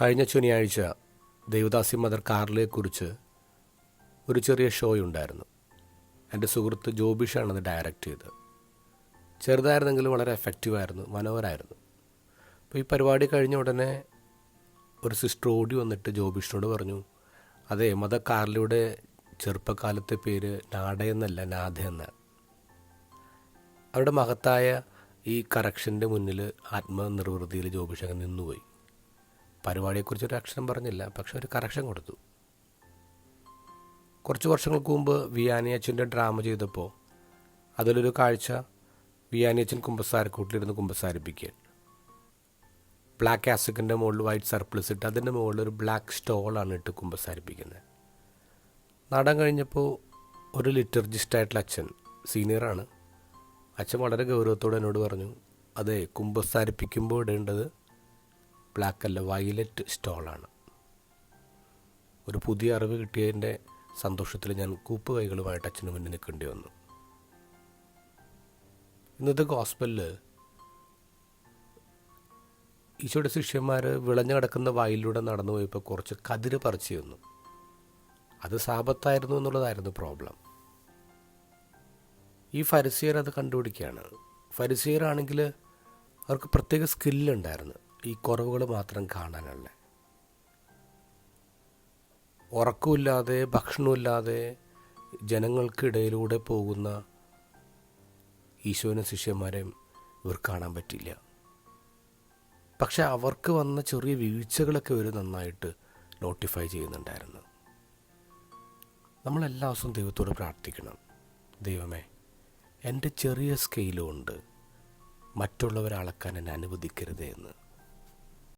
കഴിഞ്ഞ ശനിയാഴ്ച ദേവദാസി മദർ കാർലിയെക്കുറിച്ച് ഒരു ചെറിയ ഷോ ഉണ്ടായിരുന്നു. എന്റെ സുഹൃത്ത് ജോബിഷാണ് അത് ഡയറക്റ്റ് ചെയ്തത്. ചെറുതായിരുന്നെങ്കിലും വളരെ എഫക്റ്റീവായിരുന്നു മനോഹരായിരുന്നു. അപ്പോൾ ഈ പരിപാടി കഴിഞ്ഞ ഉടനെ ഒരു സിസ്റ്റർ ഓടി വന്നിട്ട് ജോബിഷിനോട് പറഞ്ഞു അതെ മദർ കാർലിയുടെ ചെറുപ്പക്കാലത്തെ പേര് നാടയെന്നല്ല നാഥ എന്നാണ് അവരുടെ മഹത്തായ ഈ കറക്ഷന്റെ മുന്നിൽ ആത്മനിർവൃതിയിൽ ജോബിഷ് അങ്ങ് നിന്നുപോയി. പരിപാടിയെക്കുറിച്ച് ഒരു അക്ഷരം പറഞ്ഞില്ല പക്ഷെ ഒരു കറക്ഷൻ കൊടുത്തു. കുറച്ച് വർഷങ്ങൾക്ക് മുമ്പ് വിയാനി അച്ഛന്റെ ഡ്രാമ ചെയ്തപ്പോൾ അതിലൊരു കാഴ്ച വിയാനി അച്ഛൻ കുമ്പസാരക്കൂട്ടിലിരുന്ന് കുമ്പസാരിപ്പിക്കുക ബ്ലാക്ക് ആസിക്കിന്റെ മുകളിൽ വൈറ്റ് സർപ്ലസ് ഇട്ട് അതിന്റെ മുകളിൽ ഒരു ബ്ലാക്ക് സ്റ്റോളാണ് ഇട്ട് കുമ്പസാരിപ്പിക്കുന്നത്. നാടൻ കഴിഞ്ഞപ്പോൾ ഒരു ലിറ്റർജിസ്റ്റായിട്ടുള്ള അച്ഛൻ സീനിയറാണ്. അച്ഛൻ വളരെ ഗൗരവത്തോടെ എന്നോട് പറഞ്ഞു അതെ കുമ്പസാരിപ്പിക്കുമ്പോൾ ഇടേണ്ടത് ബ്ലാക്ക് അല്ല വയലറ്റ് സ്റ്റോളാണ്. ഒരു പുതിയ അറിവ് കിട്ടിയതിന്റെ സന്തോഷത്തിൽ ഞാൻ കൂപ്പ് കൈകളുമായിട്ട് അച്ഛന് മുന്നിൽ നിൽക്കേണ്ടി വന്നു. ഇന്നത്തെ ഗോസ്പലിൽ ഈശോയുടെ ശിഷ്യന്മാർ വിളഞ്ഞു കിടക്കുന്ന വയലിലൂടെ നടന്നു പോയപ്പോൾ കുറച്ച് കതിര് പറിച്ചു തന്നു അത് സാപത്തായിരുന്നു എന്നുള്ളതായിരുന്നു പ്രോബ്ലം. ഈ ഫരിസിയർ അത് കണ്ടുപിടിക്കുകയാണ്. ഫരിസിയറാണെങ്കിൽ അവർക്ക് പ്രത്യേക സ്കില്ലുണ്ടായിരുന്നു. ഈ കുറവുകൾ മാത്രം കാണാനല്ല. ഉറക്കമില്ലാതെ ഭക്ഷണമില്ലാതെ ജനങ്ങൾക്കിടയിലൂടെ പോകുന്ന ഈശോനും ശിഷ്യന്മാരെയും ഇവർ കാണാൻ പറ്റില്ല. പക്ഷെ അവർക്ക് വന്ന ചെറിയ വീഴ്ചകളൊക്കെ ഇവർ നന്നായിട്ട് നോട്ടിഫൈ ചെയ്യുന്നുണ്ടായിരുന്നു. നമ്മളെല്ലാ ദിവസവും ദൈവത്തോട് പ്രാർത്ഥിക്കണം. ദൈവമേ എന്റെ ചെറിയ സ്കെയിലും ഉണ്ട് മറ്റുള്ളവരെ അളക്കാൻ എന്നെ അനുവദിക്കരുതേ എന്ന്.